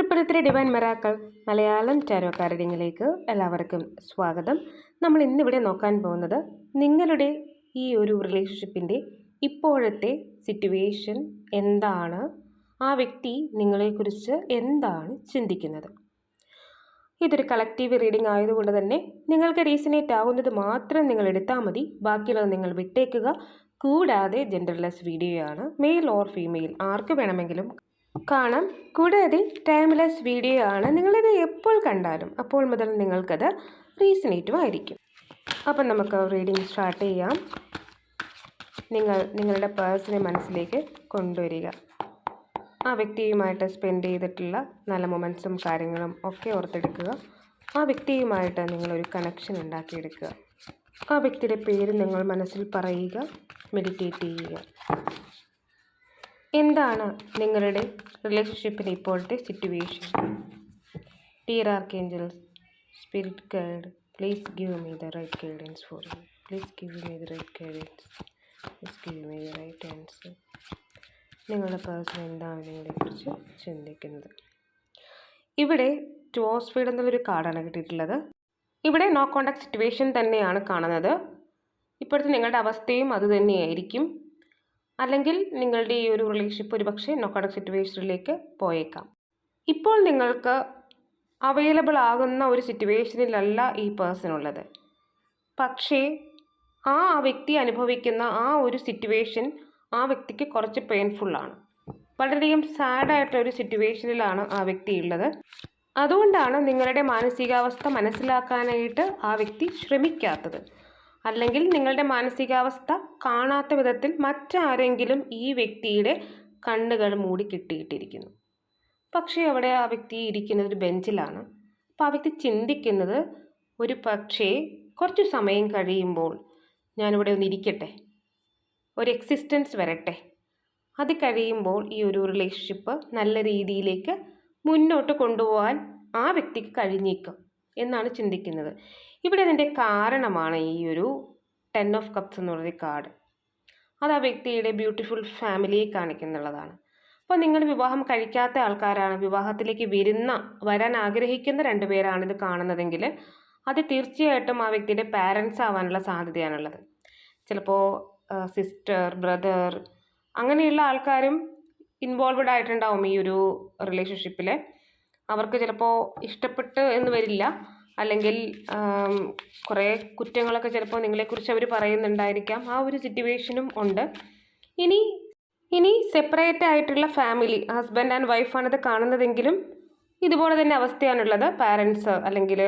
Triple divine miracles Malayalam tarot കാർഡിങ്ങിലേക്ക് എല്ലാവർക്കും സ്വാഗതം. നമ്മൾ ഇന്നിവിടെ നോക്കാൻ പോകുന്നത് നിങ്ങളുടെ ഈ ഒരു റിലേഷൻഷിപ്പിന്റെ ഇപ്പോഴത്തെ സിറ്റുവേഷൻ എന്താണ്? ആ വ്യക്തി നിങ്ങളെക്കുറിച്ച് എന്താണ് ചിന്തിക്കുന്നത്? ഇതൊരു കളക്റ്റീവ് റീഡിംഗ് ആയതുകൊണ്ട് തന്നെ നിങ്ങൾക്ക് റീസണേറ്റ് ആവുന്നത് മാത്രം നിങ്ങൾ എടുത്താൽ മതി. ബാക്കിയുള്ളത് നിങ്ങൾ വിട്ടേക്കുക. കൂടാതെ ജെൻഡർലെസ് വീഡിയോ ആണ്. മെയിൽ ഓർ ഫീമെയിൽ ആർക്ക് വേണമെങ്കിലും കാണാം. കൂടാതെ ടൈംലെസ് വീഡിയോ ആണ് നിങ്ങളിത് എപ്പോൾ കണ്ടാലും അപ്പോൾ മുതൽ നിങ്ങൾക്കത് റീസണേറ്റും ആയിരിക്കും. അപ്പം നമുക്ക് റീഡിംഗ് സ്റ്റാർട്ട് ചെയ്യാം. നിങ്ങൾ നിങ്ങളുടെ പേഴ്സിനെ മനസ്സിലേക്ക് കൊണ്ടുവരിക. ആ വ്യക്തിയുമായിട്ട് സ്പെൻഡ് ചെയ്തിട്ടുള്ള നല്ല മൊമെൻസും കാര്യങ്ങളും ഒക്കെ ഓർത്തെടുക്കുക. ആ വ്യക്തിയുമായിട്ട് നിങ്ങളൊരു കണക്ഷൻ ഉണ്ടാക്കിയെടുക്കുക. ആ വ്യക്തിയുടെ പേര് നിങ്ങൾ മനസ്സിൽ പറയുക മെഡിറ്റേറ്റ് ചെയ്യുക. എന്താണ് നിങ്ങളുടെ റിലേഷൻഷിപ്പിന്റെ ഇപ്പോഴത്തെ situation dear archangels spirit guide please give me the right guidance for you please give me the right guidance please give me the right answer നിങ്ങളുടെ പേഴ്സൺ എന്താണ് നിങ്ങളെക്കുറിച്ച് ചിന്തിക്കുന്നത്? ഇവിടെ ടോസ് ഫീഡ് എന്നുള്ളൊരു കാർഡാണ് കിട്ടിയിട്ടുള്ളത്. ഇവിടെ നോ കോണ്ടാക്ട് സിറ്റുവേഷൻ തന്നെയാണ് കാണുന്നത്. ഇപ്പോഴത്തെ നിങ്ങളുടെ അവസ്ഥയും അത് തന്നെയായിരിക്കും. അല്ലെങ്കിൽ നിങ്ങളുടെ ഈ ഒരു റിലേഷൻഷിപ്പ് ഒരുപക്ഷെ പക്ഷേ കോണ്ടാക്ട് സിറ്റുവേഷനിലേക്ക് പോയേക്കാം. ഇപ്പോൾ നിങ്ങൾക്ക് അവൈലബിൾ ആകുന്ന ഒരു സിറ്റുവേഷനിലല്ല ഈ പേഴ്സൺ ഉള്ളത്. പക്ഷേ ആ വ്യക്തി അനുഭവിക്കുന്ന ആ ഒരു സിറ്റുവേഷൻ ആ വ്യക്തിക്ക് കുറച്ച് പെയിൻഫുള്ളാണ് വളരെയധികം സാഡായിട്ടുള്ള ഒരു സിറ്റുവേഷനിലാണ് ആ വ്യക്തി ഉള്ളത്. അതുകൊണ്ടാണ് നിങ്ങളുടെ മാനസികാവസ്ഥ മനസ്സിലാക്കാനായിട്ട് ആ വ്യക്തി ശ്രമിക്കാത്തത്. അല്ലെങ്കിൽ നിങ്ങളുടെ മാനസികാവസ്ഥ കാണാത്ത വിധത്തിൽ മറ്റാരെങ്കിലും ഈ വ്യക്തിയുടെ കണ്ണുകൾ മൂടി കിട്ടിയിട്ടിരിക്കുന്നു. പക്ഷേ അവിടെ ആ വ്യക്തി ഇരിക്കുന്നത് ഒരു ബെഞ്ചിലാണ്. അപ്പോൾ ആ വ്യക്തി ചിന്തിക്കുന്നത് ഒരു പക്ഷേ കുറച്ച് സമയം കഴിയുമ്പോൾ ഞാനിവിടെ ഒന്ന് ഇരിക്കട്ടെ ഒരു എക്സിസ്റ്റൻസ് വരട്ടെ. അത് കഴിയുമ്പോൾ ഈ ഒരു റിലേഷൻഷിപ്പ് നല്ല രീതിയിലേക്ക് മുന്നോട്ട് കൊണ്ടുപോകാൻ ആ വ്യക്തിക്ക് കഴിഞ്ഞേക്കും. എന്നാണ് ചിന്തിക്കുന്നത്. ഇവിടെ അതിന്റെ കാരണമാണ് ഈ ഒരു ടെൻ ഓഫ് കപ്സ് എന്ന് പറയുന്ന കാർഡ് അത് ആ വ്യക്തിയുടെ ബ്യൂട്ടിഫുൾ ഫാമിലിയെ കാണിക്കുന്നുള്ളതാണ്. അപ്പോൾ നിങ്ങൾ വിവാഹം കഴിക്കാത്ത ആൾക്കാരാണ് വിവാഹത്തിലേക്ക് വരുന്ന വരാൻ ആഗ്രഹിക്കുന്ന രണ്ടുപേരാണ് ഇത് കാണുന്നതെങ്കിൽ അത് തീർച്ചയായിട്ടും ആ വ്യക്തിയുടെ പാരൻസ് ആവാനുള്ള സാധ്യതയാണുള്ളത്. ചിലപ്പോൾ സിസ്റ്റർ ബ്രദർ അങ്ങനെയുള്ള ആൾക്കാരും ഇൻവോൾവ്ഡ് ആയിട്ടുണ്ടാവും ഈ ഒരു റിലേഷൻഷിപ്പിൽ അവർക്ക് ചിലപ്പോൾ ഇഷ്ടപ്പെട്ട് എന്ന് വരില്ല. അല്ലെങ്കിൽ കുറേ കുറ്റങ്ങളൊക്കെ ചിലപ്പോൾ നിങ്ങളെക്കുറിച്ച് അവർ പറയുന്നുണ്ടായിരിക്കാം. ആ ഒരു സിറ്റുവേഷനും ഉണ്ട്. ഇനി ഇനി സെപ്പറേറ്റ് ആയിട്ടുള്ള ഫാമിലി ഹസ്ബൻഡ് ആൻഡ് വൈഫാണ് ഇത് കാണുന്നതെങ്കിലും ഇതുപോലെ തന്നെ അവസ്ഥയാണുള്ളത്. പാരൻസ് അല്ലെങ്കിൽ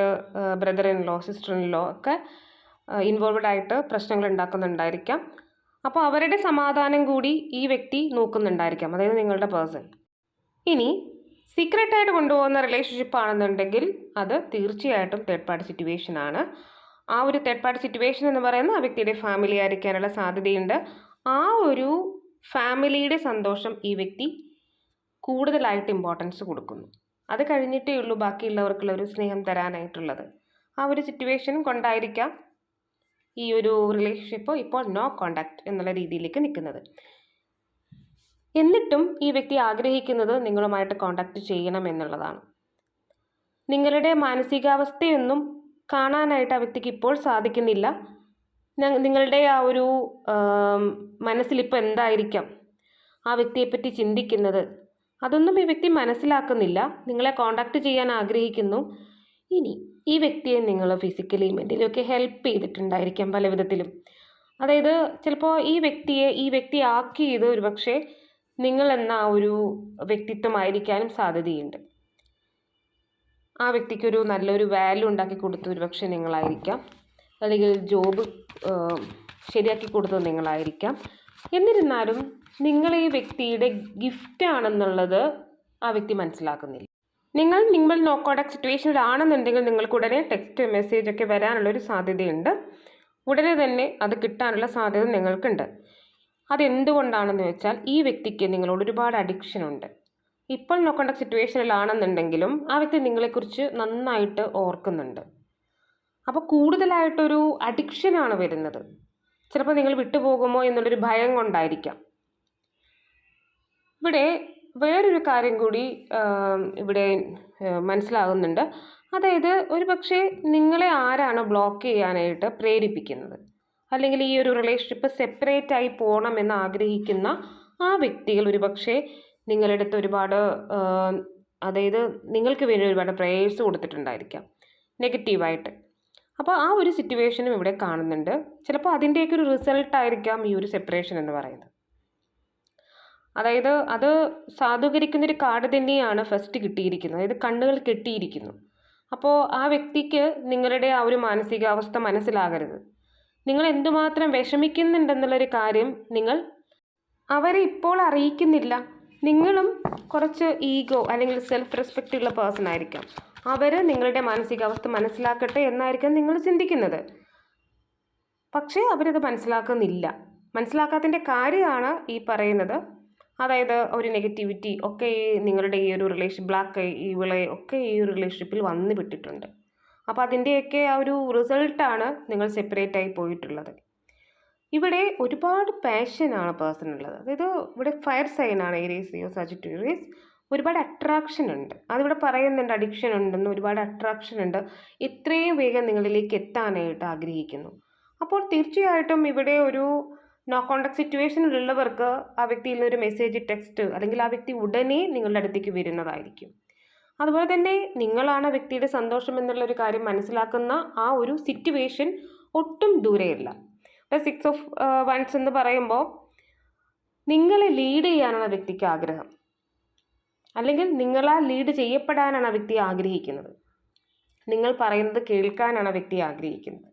brother in law sister in law ഒക്കെ ഇൻവോൾവഡ് ആയിട്ട് പ്രശ്നങ്ങൾ ഉണ്ടാക്കുന്നുണ്ടായിരിക്കാം. അപ്പോൾ അവരുടെ സമാധാനം കൂടി ഈ വ്യക്തി നോക്കുന്നുണ്ടായിരിക്കാം. അതായത് നിങ്ങളുടെ പേഴ്സൺ ഇനി സീക്രട്ടായിട്ട് കൊണ്ടുപോകുന്ന റിലേഷൻഷിപ്പ് ആണെന്നുണ്ടെങ്കിൽ അത് തീർച്ചയായിട്ടും തേർഡ് പാർട്ടി സിറ്റുവേഷൻ ആണ്. ആ ഒരു തേർഡ് പാർട്ടി സിറ്റുവേഷൻ എന്ന് പറയുന്ന ആ വ്യക്തിയുടെ ഫാമിലി ആയിരിക്കാനുള്ള സാധ്യതയുണ്ട്. ആ ഒരു ഫാമിലിയുടെ സന്തോഷം ഈ വ്യക്തി കൂടുതലായിട്ട് ഇമ്പോർട്ടൻസ് കൊടുക്കുന്നു. അത് കഴിഞ്ഞിട്ടേ ഉള്ളൂ ബാക്കിയുള്ളവർക്കുള്ള ഒരു സ്നേഹം തരാനായിട്ടുള്ളത്. ആ ഒരു സിറ്റുവേഷൻ കൊണ്ടായിരിക്കാം ഈ ഒരു റിലേഷൻഷിപ്പ് ഇപ്പോൾ നോ കോണ്ടാക്ട് എന്നുള്ള രീതിയിലേക്ക് നിൽക്കുന്നത്. എന്നിട്ടും ഈ വ്യക്തി ആഗ്രഹിക്കുന്നത് നിങ്ങളുമായിട്ട് കോണ്ടാക്ട് ചെയ്യണം എന്നുള്ളതാണ്. നിങ്ങളുടെ മാനസികാവസ്ഥയൊന്നും കാണാനായിട്ട് ആ വ്യക്തിക്ക് ഇപ്പോൾ സാധിക്കുന്നില്ല. നിങ്ങളുടെ ആ ഒരു മനസ്സിലിപ്പോൾ എന്തായിരിക്കാം? ആ വ്യക്തിയെപ്പറ്റി ചിന്തിക്കുന്നത്. അതൊന്നും ഈ വ്യക്തി മനസ്സിലാക്കുന്നില്ല. നിങ്ങളെ കോണ്ടാക്ട് ചെയ്യാൻ ആഗ്രഹിക്കുന്നു. ഇനി ഈ വ്യക്തിയെ നിങ്ങൾ ഫിസിക്കലി മെന്റലി ഒക്കെ ഹെൽപ്പ് ചെയ്തിട്ടുണ്ടായിരിക്കാം പല വിധത്തിലും അതായത് ചിലപ്പോൾ ഈ വ്യക്തിയെ ഈ വ്യക്തി ആക്കിയത് ഒരുപക്ഷെ നിങ്ങൾ എന്ന ഒരു വ്യക്തിത്വമായിരിക്കാനും സാധ്യതയുണ്ട്. ആ വ്യക്തിക്കൊരു നല്ലൊരു വാല്യൂ ഉണ്ടാക്കി കൊടുത്ത ഒരുപക്ഷെ നിങ്ങളായിരിക്കാം. അല്ലെങ്കിൽ ജോബ് ശരിയാക്കി കൊടുത്തത് നിങ്ങളായിരിക്കാം. എന്നിരുന്നാലും നിങ്ങൾ ഈ വ്യക്തിയുടെ ഗിഫ്റ്റ് ആണെന്നുള്ളത് ആ വ്യക്തി മനസ്സിലാക്കുന്നില്ല. നിങ്ങൾ നിങ്ങൾ നോ സിറ്റുവേഷനിലാണെന്നുണ്ടെങ്കിൽ നിങ്ങൾക്ക് ഉടനെ ടെക്സ്റ്റ് മെസ്സേജ് ഒക്കെ വരാനുള്ളൊരു സാധ്യതയുണ്ട്. ഉടനെ തന്നെ അത് കിട്ടാനുള്ള സാധ്യത നിങ്ങൾക്കുണ്ട്. അതെന്തുകൊണ്ടാണെന്ന് വെച്ചാൽ ഈ വ്യക്തിക്ക് നിങ്ങളോട് ഒരുപാട് അഡിക്ഷൻ ഉണ്ട്. ഇപ്പോൾ നോക്കേണ്ട സിറ്റുവേഷനിലാണെന്നുണ്ടെങ്കിലും ആ വ്യക്തി നിങ്ങളെക്കുറിച്ച് നന്നായിട്ട് ഓർക്കുന്നുണ്ട്. അപ്പോൾ കൂടുതലായിട്ടൊരു അഡിക്ഷനാണ് വരുന്നത്. ചിലപ്പോൾ നിങ്ങൾ വിട്ടുപോകുമോ എന്നുള്ളൊരു ഭയം കൊണ്ടായിരിക്കാം. ഇവിടെ വേറൊരു കാര്യം കൂടി ഇവിടെ മനസ്സിലാകുന്നുണ്ട്. അതായത് ഒരു പക്ഷേ നിങ്ങളെ ആരാണ് ബ്ലോക്ക് ചെയ്യാനായിട്ട് പ്രേരിപ്പിക്കുന്നത്. അല്ലെങ്കിൽ ഈ ഒരു റിലേഷൻഷിപ്പ് സെപ്പറേറ്റ് ആയി പോകണമെന്ന് ആഗ്രഹിക്കുന്ന ആ വ്യക്തികൾ ഒരു പക്ഷേ നിങ്ങളുടെ അടുത്ത് ഒരുപാട് അതായത് നിങ്ങൾക്ക് വേണ്ടി ഒരുപാട് പ്രേയേഴ്സ് കൊടുത്തിട്ടുണ്ടായിരിക്കാം. നെഗറ്റീവായിട്ട് അപ്പോൾ ആ ഒരു സിറ്റുവേഷനും ഇവിടെ കാണുന്നുണ്ട്. ചിലപ്പോൾ അതിന്റെയൊക്കെ ഒരു റിസൾട്ട് ആയിരിക്കാം ഈ ഒരു സെപ്പറേഷൻ എന്ന് പറയുന്നത്. അതായത് അത് സാധൂകരിക്കുന്നൊരു കാർഡ് തന്നെയാണ് ഫസ്റ്റ് കിട്ടിയിരിക്കുന്നത്. അതായത് കണ്ണുകൾ കെട്ടിയിരിക്കുന്നു. അപ്പോൾ ആ വ്യക്തിക്ക് നിങ്ങളുടെ ആ ഒരു മാനസികാവസ്ഥ മനസ്സിലാകരുത്. നിങ്ങൾ എന്തുമാത്രം വിഷമിക്കുന്നുണ്ടെന്നുള്ളൊരു കാര്യം നിങ്ങൾ അവരെ ഇപ്പോൾ അറിയിക്കുന്നില്ല. നിങ്ങളും കുറച്ച് ഈഗോ അല്ലെങ്കിൽ സെൽഫ് റെസ്പെക്റ്റ് ഉള്ള പേഴ്സൺ ആയിരിക്കാം. അവർ നിങ്ങളുടെ മാനസികാവസ്ഥ മനസ്സിലാക്കട്ടെ എന്നായിരിക്കാം നിങ്ങൾ ചിന്തിക്കുന്നത്. പക്ഷേ അവരത് മനസ്സിലാക്കുന്നില്ല. മനസ്സിലാക്കാത്തതിന്റെ കാര്യമാണ് ഈ പറയുന്നത്. അതായത് ഒരു നെഗറ്റിവിറ്റി ഒക്കെ നിങ്ങളുടെ ഈ ഒരു റിലേഷൻ ബ്ലാക്ക് ഇവളെ ഒക്കെ ഈ ഒരു റിലേഷൻഷിപ്പിൽ വന്നു വിട്ടിട്ടുണ്ട്. അപ്പോൾ അതിന്റെയൊക്കെ ആ ഒരു റിസൾട്ടാണ് നിങ്ങൾ സെപ്പറേറ്റ് ആയി പോയിട്ടുള്ളത്. ഇവിടെ ഒരുപാട് പാഷനാണ് പേഴ്സണുള്ളത് അതായത് ഇവിടെ ഫയർ സൈനാണ് ഏരീസ് ലിയോ സജിറ്റേറിയസ് ഒരുപാട് അട്രാക്ഷൻ ഉണ്ട്. അതിവിടെ പറയുന്നുണ്ട് അഡിക്ഷൻ ഉണ്ടെന്ന് ഒരുപാട് അട്രാക്ഷൻ ഉണ്ട്. ഇത്രയും വേഗം നിങ്ങളിലേക്ക് എത്താനായിട്ട് ആഗ്രഹിക്കുന്നു. അപ്പോൾ തീർച്ചയായിട്ടും ഇവിടെ ഒരു നോ കോണ്ടാക്ട് സിറ്റുവേഷനിലുള്ളവർക്ക് ആ വ്യക്തിയിൽ നിന്നൊരു മെസ്സേജ് ടെക്സ്റ്റ് അല്ലെങ്കിൽ ആ വ്യക്തി ഉടനെ നിങ്ങളുടെ അടുത്തേക്ക് വരുന്നതായിരിക്കും. അതുപോലെ തന്നെ നിങ്ങളാണ് വ്യക്തിയുടെ സന്തോഷം എന്നുള്ളൊരു കാര്യം മനസ്സിലാക്കുന്ന ആ ഒരു സിറ്റുവേഷൻ ഒട്ടും ദൂരെയല്ല. സിക്സ് ഓഫ് വൺസ് എന്ന് പറയുമ്പോൾ നിങ്ങളെ ലീഡ് ചെയ്യാനാണ് ആ വ്യക്തിക്ക് ആഗ്രഹം. അല്ലെങ്കിൽ നിങ്ങളാ ലീഡ് ചെയ്യപ്പെടാനാണ് ആ വ്യക്തി ആഗ്രഹിക്കുന്നത്. നിങ്ങൾ പറയുന്നത് കേൾക്കാനാണ് ആ വ്യക്തി ആഗ്രഹിക്കുന്നത്.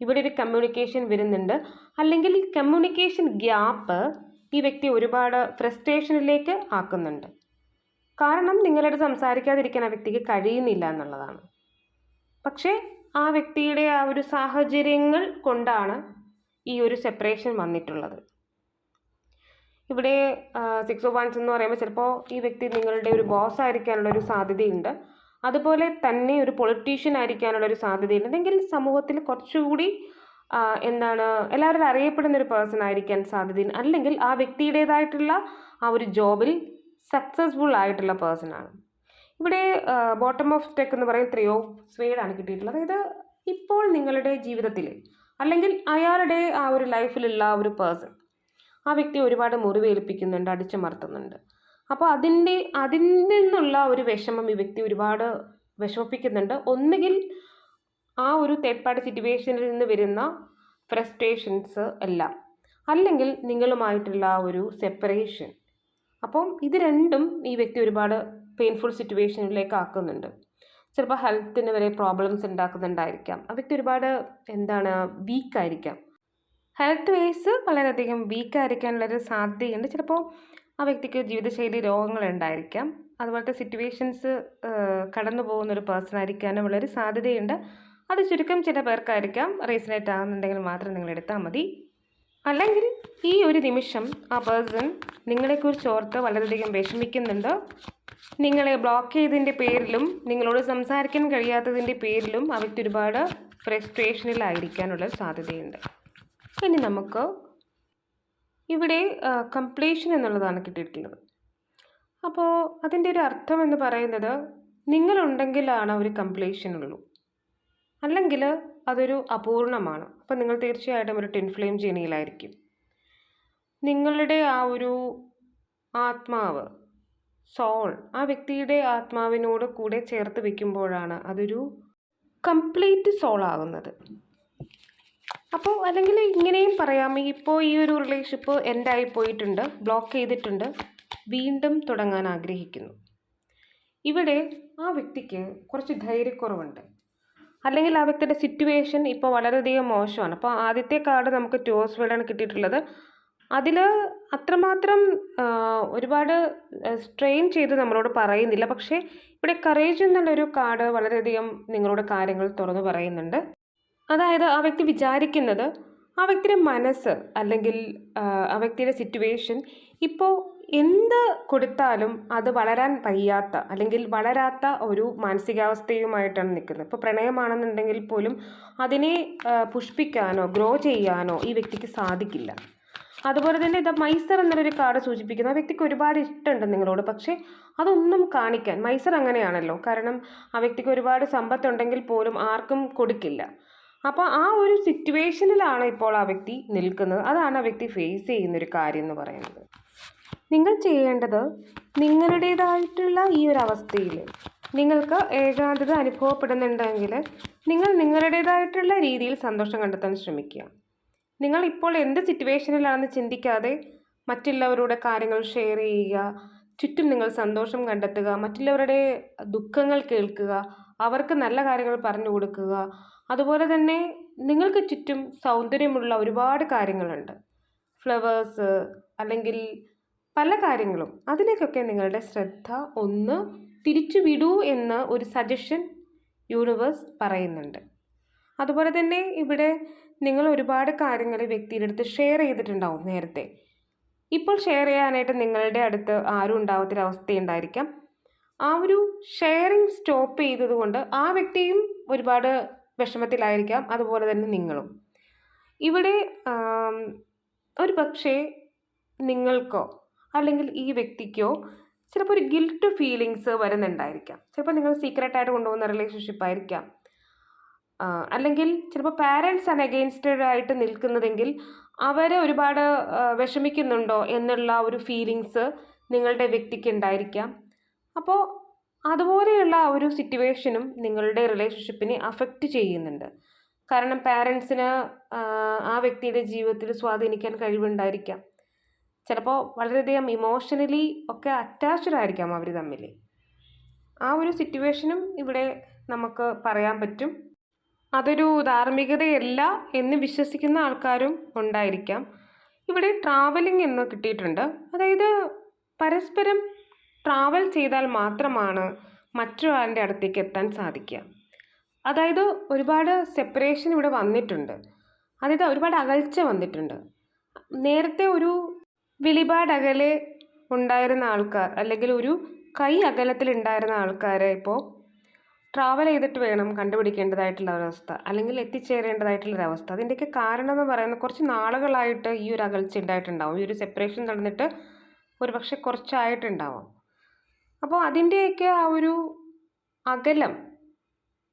ഇവിടെ ഒരു കമ്മ്യൂണിക്കേഷൻ വരുന്നുണ്ട്. അല്ലെങ്കിൽ ഈ കമ്മ്യൂണിക്കേഷൻ ഗ്യാപ്പ് ഈ വ്യക്തി ഒരുപാട് ഫ്രസ്ട്രേഷനിലേക്ക് ആക്കുന്നുണ്ട്. കാരണം നിങ്ങളോട് സംസാരിക്കാതിരിക്കാൻ ആ വ്യക്തിക്ക് കഴിയുന്നില്ല എന്നുള്ളതാണ്. പക്ഷേ ആ വ്യക്തിയുടെ ആ ഒരു സാഹചര്യങ്ങൾ കൊണ്ടാണ് ഈ ഒരു സെപ്പറേഷൻ വന്നിട്ടുള്ളത്. ഇവിടെ സിക്സ് ഓ വൺസ് എന്ന് പറയുമ്പോൾ ചിലപ്പോൾ ഈ വ്യക്തി നിങ്ങളുടെ ഒരു ബോസ് ആയിരിക്കാനുള്ള ഒരു സാധ്യതയുണ്ട്. അതുപോലെ തന്നെ ഒരു പൊളിറ്റീഷ്യൻ ആയിരിക്കാനുള്ള ഒരു സാധ്യതയുണ്ട്. അല്ലെങ്കിൽ സമൂഹത്തിൽ കുറച്ചുകൂടി എന്താണ് എല്ലാവരും അറിയപ്പെടുന്ന ഒരു പേഴ്സൺ ആയിരിക്കാൻ സാധ്യതയുണ്ട്. അല്ലെങ്കിൽ ആ വ്യക്തിയുടേതായിട്ടുള്ള ആ ഒരു ജോബിൽ സക്സസ്ഫുൾ ആയിട്ടുള്ള പേഴ്സൺ ആണ്. ഇവിടെ ബോട്ടം ഓഫ് ടെക്ക് എന്ന് പറയുന്ന ത്രീ ഓഫ് സ്വേഡാണ് കിട്ടിയിട്ടുള്ളത്. അതായത് ഇപ്പോൾ നിങ്ങളുടെ ജീവിതത്തിൽ അല്ലെങ്കിൽ അയാളുടെ ആ ഒരു ലൈഫിലുള്ള ഒരു പേഴ്സൺ ആ വ്യക്തി ഒരുപാട് മുറിവേൽപ്പിക്കുന്നുണ്ട് അടിച്ചമർത്തുന്നുണ്ട്. അപ്പോൾ അതിന്റെ അതിൽ നിന്നുള്ള ഒരു വിഷമം ഈ വ്യക്തി ഒരുപാട് വിഷമിപ്പിക്കുന്നുണ്ട്. ഒന്നുകിൽ ആ ഒരു തേർഡ് പാർട്ടി സിറ്റുവേഷനിൽ നിന്ന് വരുന്ന ഫ്രസ്ട്രേഷൻസ് എല്ലാം അല്ലെങ്കിൽ നിങ്ങളുമായിട്ടുള്ള ഒരു സെപ്പറേഷൻ അപ്പം ഇത് രണ്ടും ഈ വ്യക്തി ഒരുപാട് പെയിൻഫുൾ സിറ്റുവേഷനിലേക്ക് ആക്കുന്നുണ്ട്. ചിലപ്പോൾ ഹെൽത്തിന് വരെ പ്രോബ്ലംസ് ഉണ്ടാക്കുന്നുണ്ടായിരിക്കാം. ആ വ്യക്തി ഒരുപാട് എന്താണ് വീക്കായിരിക്കാം ഹെൽത്ത് വേസ് വളരെയധികം വീക്കായിരിക്കാനുള്ളൊരു സാധ്യതയുണ്ട്. ചിലപ്പോൾ ആ വ്യക്തിക്ക് ജീവിതശൈലി രോഗങ്ങളുണ്ടായിരിക്കാം. അതുപോലത്തെ സിറ്റുവേഷൻസ് കടന്നു പോകുന്ന ഒരു പേഴ്സൺ ആയിരിക്കാനും ഉള്ളൊരു സാധ്യതയുണ്ട്. അത് ചുരുക്കം ചില പേർക്കായിരിക്കാം. റീസണേറ്റ് ആകുന്നുണ്ടെങ്കിൽ മാത്രം നിങ്ങൾ എടുത്താൽ മതി. അല്ലെങ്കിൽ ഈ ഒരു നിമിഷം ആ പേഴ്സൺ നിങ്ങളെക്കുറിച്ച് ഓർത്ത് വളരെയധികം വിഷമിക്കുന്നുണ്ട്. നിങ്ങളെ ബ്ലോക്ക് ചെയ്തതിന്റെ പേരിലും നിങ്ങളോട് സംസാരിക്കാൻ കഴിയാത്തതിന്റെ പേരിലും ആ വ്യക്തി ഒരുപാട് ഫ്രസ്ട്രേഷനിലായിരിക്കാനുള്ള സാധ്യതയുണ്ട്. ഇനി നമുക്ക് ഇവിടെ കംപ്ലീഷൻ എന്നുള്ളതാണ് കിട്ടിയിട്ടുള്ളത് അപ്പോൾ അതിന്റെ ഒരു അർത്ഥം എന്ന് പറയുന്നത് നിങ്ങളുണ്ടെങ്കിലാണ് ഒരു കംപ്ലീഷൻ ഉള്ളൂ. അല്ലെങ്കിൽ അതൊരു അപൂർണമാണ്. അപ്പം നിങ്ങൾ തീർച്ചയായിട്ടും ഒരു ടിൻ ഫ്ലെയിം ജേണിയിലായിരിക്കും. നിങ്ങളുടെ ആ ഒരു ആത്മാവ് സോൾ ആ വ്യക്തിയുടെ ആത്മാവിനോട് കൂടെ ചേർത്ത് വെക്കുമ്പോഴാണ് അതൊരു കംപ്ലീറ്റ് സോൾ ആകുന്നത്. അപ്പോൾ അല്ലെങ്കിൽ ഇങ്ങനെയും പറയാം. ഇപ്പോൾ ഈ ഒരു റിലേഷൻഷിപ്പ് എൻഡായി പോയിട്ടുണ്ട് ബ്ലോക്ക് ചെയ്തിട്ടുണ്ട് വീണ്ടും തുടങ്ങാൻ ആഗ്രഹിക്കുന്നു. ഇവിടെ ആ വ്യക്തിക്ക് കുറച്ച് ധൈര്യക്കുറവുണ്ട്. അല്ലെങ്കിൽ ആ വ്യക്തിയുടെ സിറ്റുവേഷൻ ഇപ്പോൾ വളരെയധികം മോശമാണ്. അപ്പോൾ ആദ്യത്തെ കാർഡ് നമുക്ക് ടോസ് വേർഡാണ് കിട്ടിയിട്ടുള്ളത്. അതിൽ അത്രമാത്രം ഒരുപാട് സ്ട്രെയിൻ ചെയ്ത് നമ്മളോട് പറയുന്നില്ല. പക്ഷേ ഇവിടെ കറേജ് എന്നുള്ളൊരു കാർഡ് വളരെയധികം നിങ്ങളോട് കാര്യങ്ങൾ തുറന്നു പറയുന്നുണ്ട്. അതായത് ആ വ്യക്തി വിചാരിക്കുന്നത് ആ വ്യക്തിയുടെ മനസ്സ് അല്ലെങ്കിൽ ആ വ്യക്തിയുടെ സിറ്റുവേഷൻ ഇപ്പോൾ എന്ത് കൊടുത്താലും അത് വളരാൻ വയ്യാത്ത അല്ലെങ്കിൽ വളരാത്ത ഒരു മാനസികാവസ്ഥയുമായിട്ടാണ് നിൽക്കുന്നത്. ഇപ്പോൾ പ്രണയമാണെന്നുണ്ടെങ്കിൽ പോലും അതിനെ പുഷ്പിക്കാനോ ഗ്രോ ചെയ്യാനോ ഈ വ്യക്തിക്ക് സാധിക്കില്ല. അതുപോലെ തന്നെ ഇത് മൈസർ എന്നൊരു കാർഡ് സൂചിപ്പിക്കുന്ന. ആ വ്യക്തിക്ക് ഒരുപാട് ഇഷ്ടമുണ്ട് നിങ്ങളോട്. പക്ഷേ അതൊന്നും കാണിക്കാൻ മൈസർ അങ്ങനെയാണല്ലോ. കാരണം ആ വ്യക്തിക്ക് ഒരുപാട് സമ്പത്തുണ്ടെങ്കിൽ പോലും ആർക്കും കൊടുക്കില്ല. അപ്പോൾ ആ ഒരു സിറ്റുവേഷനിലാണ് ഇപ്പോൾ ആ വ്യക്തി നിൽക്കുന്നത്. അതാണ് ആ വ്യക്തി ഫേസ് ചെയ്യുന്ന ഒരു കാര്യം എന്ന് പറയുന്നത്. നിങ്ങൾ ചെയ്യേണ്ടത് നിങ്ങളുടേതായിട്ടുള്ള ഈ ഒരു അവസ്ഥയിൽ നിങ്ങൾക്ക് ഏകാന്തത അനുഭവപ്പെടുന്നുണ്ടെങ്കിൽ നിങ്ങൾ നിങ്ങളുടേതായിട്ടുള്ള രീതിയിൽ സന്തോഷം കണ്ടെത്താൻ ശ്രമിക്കുക. നിങ്ങൾ ഇപ്പോൾ എന്ത് സിറ്റുവേഷനിലാണെന്ന് ചിന്തിക്കാതെ മറ്റുള്ളവരുടെ കാര്യങ്ങൾ ഷെയർ ചെയ്യുക ചുറ്റും നിങ്ങൾ സന്തോഷം കണ്ടെത്തുക മറ്റുള്ളവരുടെ ദുഃഖങ്ങൾ കേൾക്കുക അവർക്ക് നല്ല കാര്യങ്ങൾ പറഞ്ഞു കൊടുക്കുക. അതുപോലെ തന്നെ നിങ്ങൾക്ക് ചുറ്റും സൗന്ദര്യമുള്ള ഒരുപാട് കാര്യങ്ങളുണ്ട്. ഫ്ലവേഴ്സ് അല്ലെങ്കിൽ പല കാര്യങ്ങളും. അതിലേക്കൊക്കെ നിങ്ങളുടെ ശ്രദ്ധ ഒന്ന് തിരിച്ചു വിടൂ എന്ന് ഒരു സജഷൻ യൂണിവേഴ്സ് പറയുന്നുണ്ട്. അതുപോലെ തന്നെ ഇവിടെ നിങ്ങൾ ഒരുപാട് കാര്യങ്ങൾ വ്യക്തിയുടെ അടുത്ത് ഷെയർ ചെയ്തിട്ടുണ്ടാവും നേരത്തെ. ഇപ്പോൾ ഷെയർ ചെയ്യാനായിട്ട് നിങ്ങളുടെ അടുത്ത് ആരും ഉണ്ടാവാത്തൊരവസ്ഥയുണ്ടായിരിക്കാം. ആ ഒരു ഷെയറിങ് സ്റ്റോപ്പ് ചെയ്തതുകൊണ്ട് ആ വ്യക്തിയും ഒരുപാട് വിഷമത്തിലായിരിക്കാം. അതുപോലെ തന്നെ നിങ്ങളും. ഇവിടെ ഒരു പക്ഷേ നിങ്ങൾക്കോ അല്ലെങ്കിൽ ഈ വ്യക്തിക്കോ ചിലപ്പോൾ ഒരു ഗിൽട്ട് ഫീലിങ്സ് വരുന്നുണ്ടായിരിക്കാം. ചിലപ്പോൾ നിങ്ങൾ സീക്രട്ടായിട്ട് കൊണ്ടുപോകുന്ന റിലേഷൻഷിപ്പ് ആയിരിക്കാം. അല്ലെങ്കിൽ ചിലപ്പോൾ പാരൻസ് ആണ് അഗെയിൻസ്റ്റഡ് ആയിട്ട് നിൽക്കുന്നതെങ്കിൽ അവരെ ഒരുപാട് വിഷമിക്കുന്നുണ്ടോ എന്നുള്ള ഒരു ഫീലിങ്സ് നിങ്ങളുടെ വ്യക്തിക്ക് ഉണ്ടായിരിക്കാം. അപ്പോൾ അതുപോലെയുള്ള ഒരു സിറ്റുവേഷനും നിങ്ങളുടെ റിലേഷൻഷിപ്പിനെ അഫക്റ്റ് ചെയ്യുന്നുണ്ട്. കാരണം പാരൻസിന് ആ വ്യക്തിയുടെ ജീവിതത്തിൽ സ്വാധീനിക്കാൻ കഴിവുണ്ടായിരിക്കാം. ചിലപ്പോൾ വളരെയധികം ഇമോഷണലി ഒക്കെ അറ്റാച്ച്ഡ് ആയിരിക്കാം അവർ തമ്മിൽ ആ ഒരു സിറ്റുവേഷനും ഇവിടെ നമുക്ക് പറയാൻ പറ്റും. അതൊരു ധാർമ്മികതയല്ല എന്ന് വിശ്വസിക്കുന്ന ആൾക്കാരും ഉണ്ടായിരിക്കാം. ഇവിടെ ട്രാവലിംഗ് എന്ന് കിട്ടിയിട്ടുണ്ട്. അതായത് പരസ്പരം ട്രാവൽ ചെയ്താൽ മാത്രമാണ് മറ്റൊരാളുടെ അടുത്തേക്ക് എത്താൻ സാധിക്കുക. അതായത് ഒരുപാട് സെപ്പറേഷൻ ഇവിടെ വന്നിട്ടുണ്ട്. അതായത് ഒരുപാട് അകൽച്ച വന്നിട്ടുണ്ട്. നേരത്തെ ഒരു വിളിപാട് അകലെ ഉണ്ടായിരുന്ന ആൾക്കാർ അല്ലെങ്കിൽ ഒരു കൈ അകലത്തിൽ ഉണ്ടായിരുന്ന ആൾക്കാരെ ഇപ്പോൾ ട്രാവൽ ചെയ്തിട്ട് വേണം കണ്ടുപിടിക്കേണ്ടതായിട്ടുള്ള ഒരവസ്ഥ അല്ലെങ്കിൽ എത്തിച്ചേരേണ്ടതായിട്ടുള്ള ഒരവസ്ഥ അതിന്റെയൊക്കെ കാരണം എന്ന് പറയുന്നത് കുറച്ച് നാളുകളായിട്ട് ഈ ഒരു അകൽച്ച ഉണ്ടായിട്ടുണ്ടാവും. ഈ ഒരു സെപ്പറേഷൻ നടന്നിട്ട് ഒരു പക്ഷെ കുറച്ചായിട്ടുണ്ടാവാം. അപ്പോൾ അതിന്റെയൊക്കെ ആ ഒരു അകലം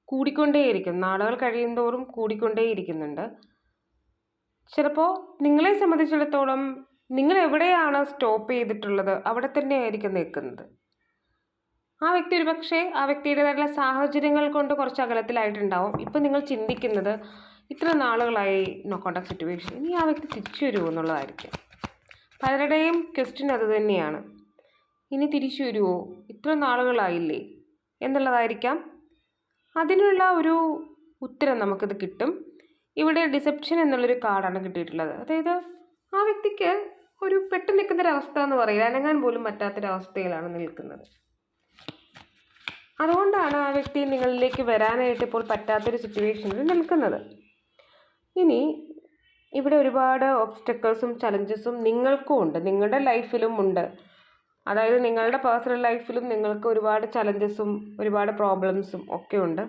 കൂടിക്കൊണ്ടേയിരിക്കും. നാളുകൾ കഴിയുന്തോറും കൂടിക്കൊണ്ടേയിരിക്കുന്നുണ്ട്. ചിലപ്പോൾ നിങ്ങളെ സംബന്ധിച്ചിടത്തോളം നിങ്ങൾ എവിടെയാണ് സ്റ്റോപ്പ് ചെയ്തിട്ടുള്ളത്? അവിടെ തന്നെ ആയിരിക്കും നിൽക്കുന്നത്. ആ വ്യക്തി ഒരു പക്ഷേ ആ വ്യക്തിയുടേതായിട്ടുള്ള സാഹചര്യങ്ങൾ കൊണ്ട് കുറച്ച് അകലത്തിലായിട്ടുണ്ടാവും. ഇപ്പം നിങ്ങൾ ചിന്തിക്കുന്നത് ഇത്ര നാളുകളായി നോ സിറ്റുവേഷൻ ഇനി ആ വ്യക്തി തിരിച്ചു വരുമോ എന്നുള്ളതായിരിക്കും. പലരുടെയും ക്വസ്റ്റ്യൻ അത് തന്നെയാണ്. ഇനി തിരിച്ചു വരുമോ? ഇത്ര നാളുകളായില്ലേ? എന്നുള്ളതായിരിക്കാം. അതിനുള്ള ഒരു ഉത്തരം നമുക്കിത് കിട്ടും. ഇവിടെ ഡിസെപ്ഷൻ എന്നുള്ളൊരു കാർഡാണ് കിട്ടിയിട്ടുള്ളത്. അതായത് ആ വ്യക്തിക്ക് ഒരു പെട്ടെന്ന് നിൽക്കുന്നൊരവസ്ഥ എന്ന് പറയുക അനങ്ങാൻ പോലും പറ്റാത്തൊരവസ്ഥയിലാണ് നിൽക്കുന്നത്. അതുകൊണ്ടാണ് ആ വ്യക്തി നിങ്ങളിലേക്ക് വരാനായിട്ട് ഇപ്പോൾ പറ്റാത്തൊരു സിറ്റുവേഷനിൽ നിൽക്കുന്നത്. ഇനി ഇവിടെ ഒരുപാട് ഒബ്സ്റ്റക്കിൾസും ചലഞ്ചസും നിങ്ങൾക്കും ഉണ്ട്. നിങ്ങളുടെ ലൈഫിലും ഉണ്ട്. അതായത് നിങ്ങളുടെ പേഴ്സണൽ ലൈഫിലും നിങ്ങൾക്ക് ഒരുപാട് ചലഞ്ചസും ഒരുപാട് പ്രോബ്ലംസും ഒക്കെ ഉണ്ട്.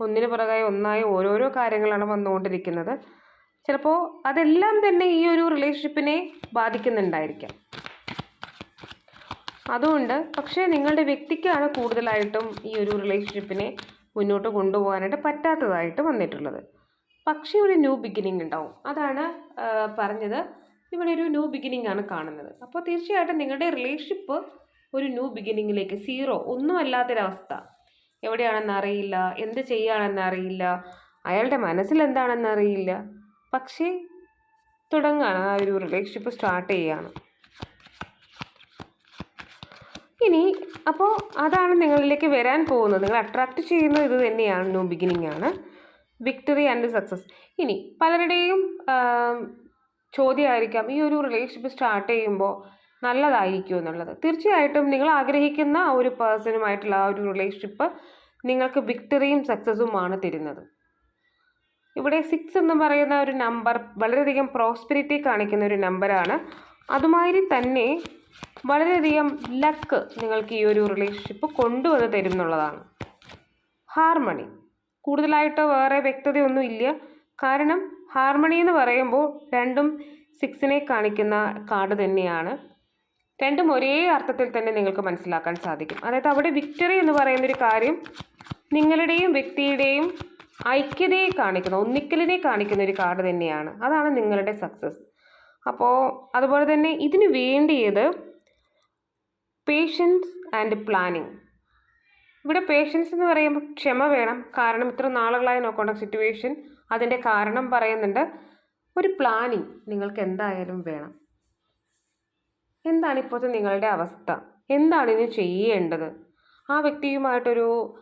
ഒന്നിനു പുറകായി ഒന്നായി ഓരോരോ കാര്യങ്ങളാണ് വന്നുകൊണ്ടിരിക്കുന്നത്. ചിലപ്പോൾ അതെല്ലാം തന്നെ ഈ ഒരു റിലേഷൻഷിപ്പിനെ ബാധിക്കുന്നുണ്ടായിരിക്കാം. അതുകൊണ്ട് പക്ഷേ നിങ്ങളുടെ വ്യക്തിക്കാണ് കൂടുതലായിട്ടും ഈ ഒരു റിലേഷൻഷിപ്പിനെ മുന്നോട്ട് കൊണ്ടുപോകാനായിട്ട് പറ്റാത്തതായിട്ട് വന്നിട്ടുള്ളത്. പക്ഷേ ഒരു ന്യൂ ബിഗിനിങ് ഉണ്ടാവും. അതാണ് പറഞ്ഞത്. ഇവിടെ ഒരു ന്യൂ ബിഗിനിങ് ആണ് കാണുന്നത്. അപ്പോൾ തീർച്ചയായിട്ടും നിങ്ങളുടെ റിലേഷൻഷിപ്പ് ഒരു ന്യൂ ബിഗിനിങ്ങിലേക്ക് സീറോ ഒന്നും അല്ലാത്തൊരവസ്ഥ. എവിടെയാണെന്ന് അറിയില്ല എന്ത് ചെയ്യുകയാണെന്ന് അറിയില്ല അയാളുടെ മനസ്സിൽ എന്താണെന്ന് അറിയില്ല പക്ഷേ തുടങ്ങാണ്. ആ ഒരു റിലേഷൻഷിപ്പ് സ്റ്റാർട്ട് ചെയ്യുകയാണ് ഇനി അപ്പോൾ അതാണ് നിങ്ങളിലേക്ക് വരാൻ പോകുന്നത്. നിങ്ങൾ അട്രാക്റ്റ് ചെയ്യുന്ന ഇത് തന്നെയാണ് ന്യൂ ബിഗിനിങ് ആണ്. വിക്ടറി ആൻഡ് സക്സസ് ഇനി പലരുടെയും ചോദ്യമായിരിക്കാം ഈ ഒരു റിലേഷൻഷിപ്പ് സ്റ്റാർട്ട് ചെയ്യുമ്പോൾ നല്ലതായിരിക്കുമോ എന്നുള്ളത്. തീർച്ചയായിട്ടും നിങ്ങൾ ആഗ്രഹിക്കുന്ന ഒരു പേഴ്സണുമായിട്ടുള്ള ആ ഒരു റിലേഷൻഷിപ്പ് നിങ്ങൾക്ക് വിക്ടറിയും സക്സസ്സുമാണ് തരുന്നത്. ഇവിടെ സിക്സ് എന്ന് പറയുന്ന ഒരു നമ്പർ വളരെയധികം പ്രോസ്പെരിറ്റി കാണിക്കുന്ന ഒരു നമ്പറാണ് അതുമാതിരി തന്നെ വളരെയധികം ലക്ക് നിങ്ങൾക്ക് ഈ ഒരു റിലേഷൻഷിപ്പ് കൊണ്ടുവന്ന് തരും എന്നുള്ളതാണ് ഹാർമണി കൂടുതലായിട്ട് വേറെ വ്യക്തതയൊന്നും ഇല്ല. കാരണം ഹാർമണി എന്ന് പറയുമ്പോൾ രണ്ടും സിക്സിനെ കാണിക്കുന്ന കാർഡ് തന്നെയാണ്. രണ്ടും ഒരേ അർത്ഥത്തിൽ തന്നെ നിങ്ങൾക്ക് മനസ്സിലാക്കാൻ സാധിക്കും. അതായത് അവിടെ വിക്ടറി എന്ന് പറയുന്നൊരു കാര്യം നിങ്ങളുടെയും വ്യക്തിയുടെയും ഐക്യതയെ കാണിക്കുന്ന ഒന്നിക്കലിനെ കാണിക്കുന്ന ഒരു കാർഡ് തന്നെയാണ്. അതാണ് നിങ്ങളുടെ സക്സസ് അപ്പോൾ അതുപോലെ തന്നെ ഇതിന് വേണ്ടിയത് പേഷ്യൻസ് ആൻഡ് പ്ലാനിങ് ഇവിടെ പേഷ്യൻസ് എന്ന് പറയുമ്പോൾ ക്ഷമ വേണം. കാരണം ഇത്ര നാളുകളായി നോക്കേണ്ട സിറ്റുവേഷൻ അതിന്റെ കാരണം പറയുന്നുണ്ട് ഒരു പ്ലാനിങ് നിങ്ങൾക്ക് എന്തായാലും വേണം. എന്താണ് ഇപ്പോഴത്തെ നിങ്ങളുടെ അവസ്ഥ? എന്താണ് ഇനി ചെയ്യേണ്ടത്? ആ വ്യക്തിയുമായിട്ടൊരു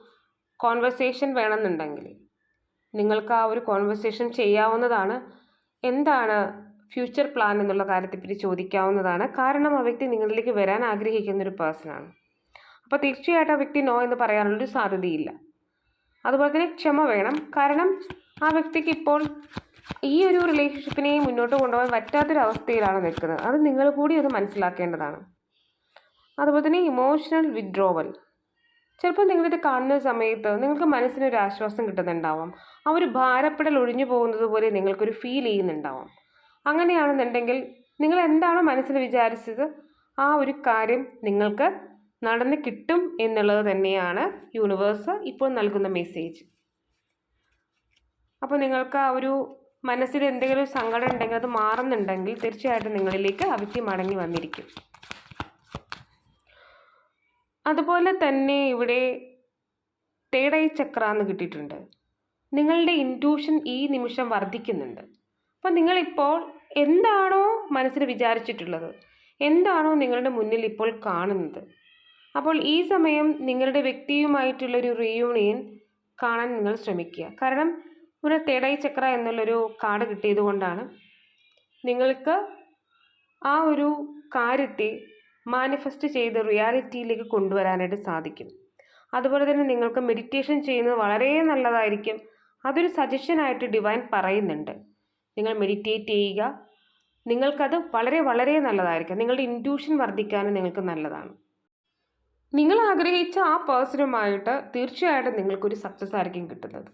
കോൺവെർസേഷൻ വേണമെന്നുണ്ടെങ്കിൽ നിങ്ങൾക്ക് ആ ഒരു കോൺവെർസേഷൻ ചെയ്യാവുന്നതാണ്. എന്താണ് ഫ്യൂച്ചർ പ്ലാൻ എന്നുള്ള കാര്യത്തെപ്പറ്റി ചോദിക്കാവുന്നതാണ്. കാരണം ആ വ്യക്തി നിങ്ങളിലേക്ക് വരാൻ ആഗ്രഹിക്കുന്ന ഒരു പേഴ്സണാണ് അപ്പോൾ തീർച്ചയായിട്ടും ആ വ്യക്തി നോ എന്ന് പറയാനുള്ളൊരു സാധ്യതയില്ല. അതുപോലെ തന്നെ ക്ഷമ വേണം. കാരണം ആ വ്യക്തിക്ക് ഇപ്പോൾ ഈ ഒരു റിലേഷൻഷിപ്പിനെ മുന്നോട്ട് കൊണ്ടുപോകാൻ പറ്റാത്തൊരവസ്ഥയിലാണ് നിൽക്കുന്നത്. അത് നിങ്ങൾ കൂടി അത് മനസ്സിലാക്കേണ്ടതാണ്. അതുപോലെ തന്നെ ഇമോഷണൽ വിഡ്രോവൽ ചിലപ്പോൾ നിങ്ങളിത് കാണുന്ന സമയത്ത് നിങ്ങൾക്ക് മനസ്സിനൊരു ആശ്വാസം കിട്ടുന്നുണ്ടാവാം. ആ ഒരു ഭാരപ്പെടൽ ഒഴിഞ്ഞു പോകുന്നത് പോലെ നിങ്ങൾക്കൊരു ഫീൽ ചെയ്യുന്നുണ്ടാവാം. അങ്ങനെയാണെന്നുണ്ടെങ്കിൽ നിങ്ങൾ എന്താണോ മനസ്സിൽ വിചാരിച്ചത് ആ ഒരു കാര്യം നിങ്ങൾക്ക് നടന്ന് കിട്ടും എന്നുള്ളത് തന്നെയാണ് യൂണിവേഴ്സ് ഇപ്പോൾ നൽകുന്ന മെസ്സേജ് അപ്പോൾ നിങ്ങൾക്ക് ആ ഒരു മനസ്സിൽ എന്തെങ്കിലും സങ്കടം ഉണ്ടെങ്കിൽ അത് മാറുന്നുണ്ടെങ്കിൽ തീർച്ചയായിട്ടും നിങ്ങളിലേക്ക് ആ മടങ്ങി വന്നിരിക്കും. അതുപോലെ തന്നെ ഇവിടെ തേടൈ ചക്ര എന്ന് കിട്ടിയിട്ടുണ്ട്. നിങ്ങളുടെ ഇന്റ്യൂഷൻ ഈ നിമിഷം വർദ്ധിക്കുന്നുണ്ട്. അപ്പോൾ നിങ്ങളിപ്പോൾ എന്താണോ മനസ്സിൽ വിചാരിച്ചിട്ടുള്ളത് എന്താണോ നിങ്ങളുടെ മുന്നിൽ ഇപ്പോൾ കാണുന്നത് അപ്പോൾ ഈ സമയം നിങ്ങളുടെ വ്യക്തിയുമായിട്ടുള്ളൊരു റീയൂണിയൻ കാണാൻ നിങ്ങൾ ശ്രമിക്കുക. കാരണം ഇവിടെ തേടൈ ചക്ര എന്നുള്ളൊരു കാർഡ് കിട്ടിയത് കൊണ്ടാണ് നിങ്ങൾക്ക് ആ ഒരു കാര്യത്തെ മാനിഫെസ്റ്റ് ചെയ്ത് റിയാലിറ്റിയിലേക്ക് കൊണ്ടുവരാനായിട്ട് സാധിക്കും. അതുപോലെ തന്നെ നിങ്ങൾക്ക് മെഡിറ്റേഷൻ ചെയ്യുന്നത് വളരെ നല്ലതായിരിക്കും. അതൊരു സജഷനായിട്ട് ഡിവൈൻ പറയുന്നുണ്ട്. നിങ്ങൾ മെഡിറ്റേറ്റ് ചെയ്യുക. നിങ്ങൾക്കത് വളരെ വളരെ നല്ലതായിരിക്കും. നിങ്ങളുടെ ഇന്റ്യൂഷൻ വർദ്ധിക്കാനും നിങ്ങൾക്ക് നല്ലതാണ്. നിങ്ങൾ ആഗ്രഹിച്ച ആ പേഴ്സണുമായിട്ട് തീർച്ചയായിട്ടും നിങ്ങൾക്കൊരു സക്സസ് ആയിരിക്കും കിട്ടുന്നത്.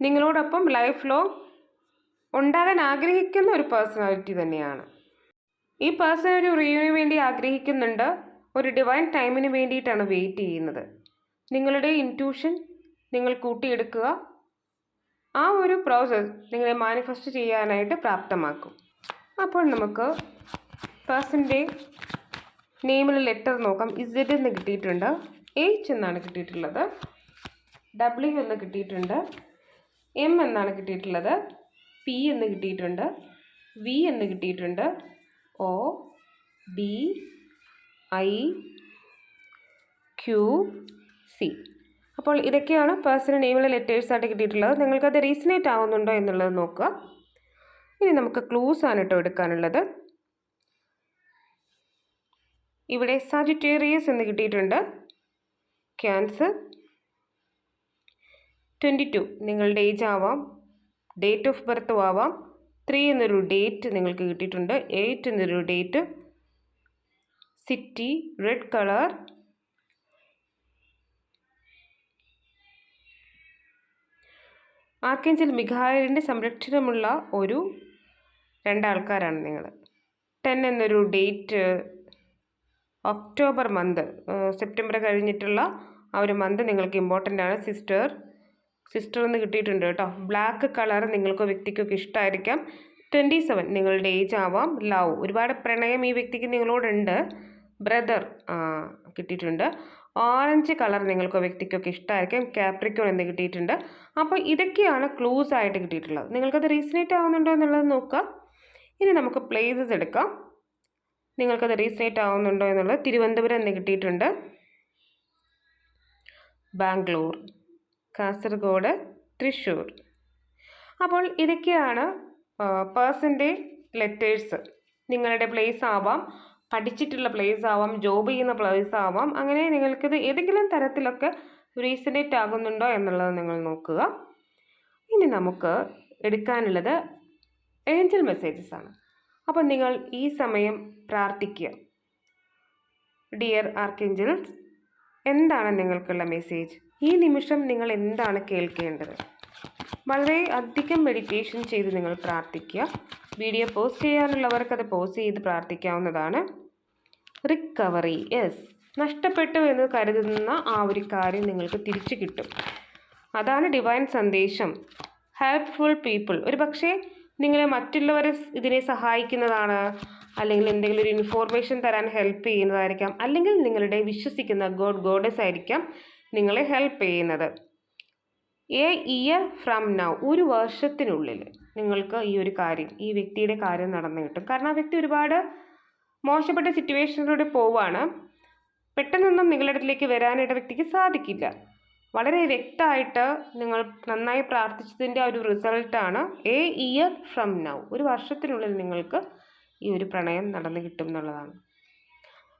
നിങ്ങളോടൊപ്പം ലൈഫ് ലോങ് ഉണ്ടാകാൻ ആഗ്രഹിക്കുന്ന ഒരു പേഴ്സണാലിറ്റി തന്നെയാണ്. ഈ പേഴ്സൺ ഒരു റീവിന് വേണ്ടി ആഗ്രഹിക്കുന്നുണ്ട്. ഒരു ഡിവൈൻ ടൈമിന് വേണ്ടിയിട്ടാണ് വെയിറ്റ് ചെയ്യുന്നത്. നിങ്ങളുടെ ഇന്റ്യൂഷൻ നിങ്ങൾ കൂട്ടിയെടുക്കുക. ആ ഒരു പ്രോസസ്സ് നിങ്ങളെ മാനിഫെസ്റ്റ് ചെയ്യാനായിട്ട് പ്രാപ്തമാക്കും. അപ്പോൾ നമുക്ക് പേഴ്സന്റെ നെയിമിൽ ലെറ്റർ നോക്കാം. ഇസഡ് എന്ന് കിട്ടിയിട്ടുണ്ട്. എച്ച് എന്നാണ് കിട്ടിയിട്ടുള്ളത്. ഡബ്ല്യു എന്ന് കിട്ടിയിട്ടുണ്ട്. എം എന്നാണ് കിട്ടിയിട്ടുള്ളത്. പി എന്ന് കിട്ടിയിട്ടുണ്ട്. വി എന്ന് കിട്ടിയിട്ടുണ്ട്. O B I Q C. അപ്പോൾ ഇതൊക്കെയാണ് പേഴ്സണൽ നെയിമിലെ ലെറ്റേഴ്സായിട്ട് കിട്ടിയിട്ടുള്ളത്. നിങ്ങൾക്കത് റീസണേറ്റ് ആവുന്നുണ്ടോ എന്നുള്ളത് നോക്കുക. ഇനി നമുക്ക് ക്ലൂസ് ആണ് കേട്ടോ എടുക്കാനുള്ളത്. ഇവിടെ സാജിറ്റേറിയസ് എന്ന് കിട്ടിയിട്ടുണ്ട്. Cancer twenty two. നിങ്ങളുടെ ഏജ് ആവാം. ഡേറ്റ് ഓഫ് ബർത്തും ആവാം. ത്രീ എന്നൊരു ഡേറ്റ് നിങ്ങൾക്ക് കിട്ടിയിട്ടുണ്ട്. എയ്റ്റ് എന്നൊരു date. City red colour. Archangel മിഖായലിന്റെ സംരക്ഷണമുള്ള ഒരു രണ്ടാൾക്കാരാണ് നിങ്ങൾ ടെൻ എന്നൊരു ഡേറ്റ് ഒക്ടോബർ മന്ത് സെപ്റ്റംബർ കഴിഞ്ഞിട്ടുള്ള ആ ഒരു മന്ത് നിങ്ങൾക്ക് ഇമ്പോർട്ടന്റ് ആണ് സിസ്റ്റർ. സിസ്റ്റർ എന്ന് കിട്ടിയിട്ടുണ്ട് കേട്ടോ. ബ്ലാക്ക് കളർ നിങ്ങൾക്ക് വ്യക്തിക്കൊക്കെ ഇഷ്ടമായിരിക്കാം ട്വന്റി സെവൻ നിങ്ങളുടെ ഏജ് ആവാം. ലവ് ഒരുപാട് പ്രണയം ഈ വ്യക്തിക്ക് നിങ്ങളോടുണ്ട്. ബ്രദർ കിട്ടിയിട്ടുണ്ട്. ഓറഞ്ച് കളർ നിങ്ങൾക്ക് വ്യക്തിക്കൊക്കെ ഇഷ്ടമായിരിക്കും കാപ്രിക്കോൺ എന്ന് കിട്ടിയിട്ടുണ്ട്. അപ്പോൾ ഇതൊക്കെയാണ് ക്ലൂസ് ആയിട്ട് കിട്ടിയിട്ടുള്ളത്. നിങ്ങൾക്കത് റീസണേറ്റ് ആവുന്നുണ്ടോ എന്നുള്ളത് നോക്കാം. ഇനി നമുക്ക് പ്ലേസസ് എടുക്കാം. നിങ്ങൾക്കത് റീസണേറ്റ് ആവുന്നുണ്ടോ എന്നുള്ളത് തിരുവനന്തപുരം എന്ന് കിട്ടിയിട്ടുണ്ട്. ബാംഗ്ലൂർ കാസർഗോഡ് തൃശ്ശൂർ. അപ്പോൾ ഇതൊക്കെയാണ് പേഴ്സന്റെ ലെറ്റേഴ്സ്. നിങ്ങളുടെ പ്ലേസ് ആവാം പഠിച്ചിട്ടുള്ള പ്ലേസ് ആവാം ജോബ് ചെയ്യുന്ന പ്ലേസ് ആവാം അങ്ങനെ നിങ്ങൾക്കിത് ഏതെങ്കിലും തരത്തിലൊക്കെ റീസണേറ്റ് ആകുന്നുണ്ടോ എന്നുള്ളത് നിങ്ങൾ നോക്കുക. ഇനി നമുക്ക് എടുക്കാനുള്ളത് ഏഞ്ചൽ മെസ്സേജസ് ആണ്. അപ്പോൾ നിങ്ങൾ ഈ സമയം പ്രാർത്ഥിക്കുക. ഡിയർ ആർക്കേഞ്ചൽസ് എന്താണ് നിങ്ങൾക്കുള്ള മെസ്സേജ് ഈ നിമിഷം നിങ്ങൾ എന്താണ് കേൾക്കേണ്ടത്? വളരെ അധികം മെഡിറ്റേഷൻ ചെയ്ത് നിങ്ങൾ പ്രാർത്ഥിക്കുക. വീഡിയോ പോസ്റ്റ് ചെയ്യാനുള്ളവർക്ക് അത് പോസ്റ്റ് ചെയ്ത് പ്രാർത്ഥിക്കാവുന്നതാണ്. റിക്കവറി യെസ് നഷ്ടപ്പെട്ടു എന്ന് കരുതുന്ന ആ ഒരു കാര്യം നിങ്ങൾക്ക് തിരിച്ചു കിട്ടും. അതാണ് ഡിവൈൻ സന്ദേശം. ഹെൽപ്ഫുൾ പീപ്പിൾ ഒരു പക്ഷേ നിങ്ങളെ മറ്റുള്ളവരെ ഇതിനെ സഹായിക്കുന്നതാണ്. അല്ലെങ്കിൽ എന്തെങ്കിലും ഒരു ഇൻഫോർമേഷൻ തരാൻ ഹെൽപ്പ് ചെയ്യുന്നതായിരിക്കാം. അല്ലെങ്കിൽ നിങ്ങളുടെ വിശ്വസിക്കുന്ന ഗോഡ് ഗോഡസ് ആയിരിക്കാം. നിങ്ങളെ ഹെൽപ്പ് ചെയ്യുന്നത്. എ ഇയർ ഫ്രം നൗ ഒരു വർഷത്തിനുള്ളിൽ നിങ്ങൾക്ക് ഈ ഒരു കാര്യം ഈ വ്യക്തിയുടെ കാര്യം നടന്നു കിട്ടും. കാരണം ആ വ്യക്തി ഒരുപാട് മോശപ്പെട്ട സിറ്റുവേഷനിലൂടെ പോവാണ്. പെട്ടെന്നൊന്നും നിങ്ങളുടെ അടുത്തേക്ക് വരാനായിട്ട് വ്യക്തിക്ക് സാധിക്കില്ല. വളരെ വ്യക്തമായിട്ട് നിങ്ങൾ നന്നായി പ്രാർത്ഥിച്ചതിന്റെ ഒരു റിസൾട്ടാണ് എ ഇയർ ഫ്രം നൗ ഒരു വർഷത്തിനുള്ളിൽ നിങ്ങൾക്ക് ഈ ഒരു പ്രണയം നടന്നു കിട്ടും എന്നുള്ളതാണ്.